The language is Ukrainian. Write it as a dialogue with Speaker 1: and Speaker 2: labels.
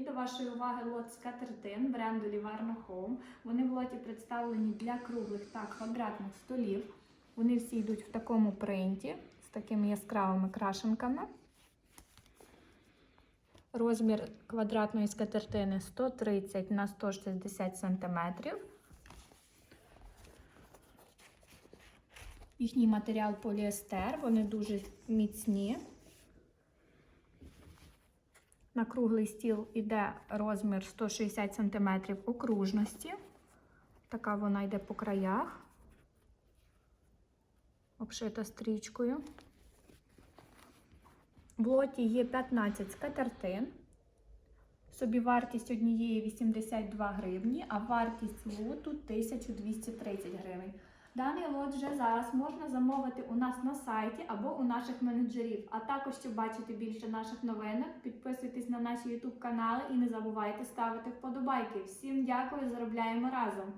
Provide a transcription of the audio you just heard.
Speaker 1: Привіт до вашої уваги лот скатертин бренду Livarno Home. Вони в лоті представлені для круглих та квадратних столів. Вони всі йдуть в такому принті з такими яскравими крашенками. Розмір квадратної скатертини 130 на 160 см. Їхній матеріал поліестер, вони дуже міцні. На круглий стіл йде розмір 160 см окружності. Така вона йде по краях, обшита стрічкою. В лоті є 15 скатертин. Собівартість однієї 82 гривні, а вартість лоту 1230 гривень. Даний лот вже зараз можна замовити у нас на сайті або у наших менеджерів. А також, щоб бачити більше наших новинок, підписуйтесь на наші YouTube канали і не забувайте ставити вподобайки. Всім дякую, заробляємо разом!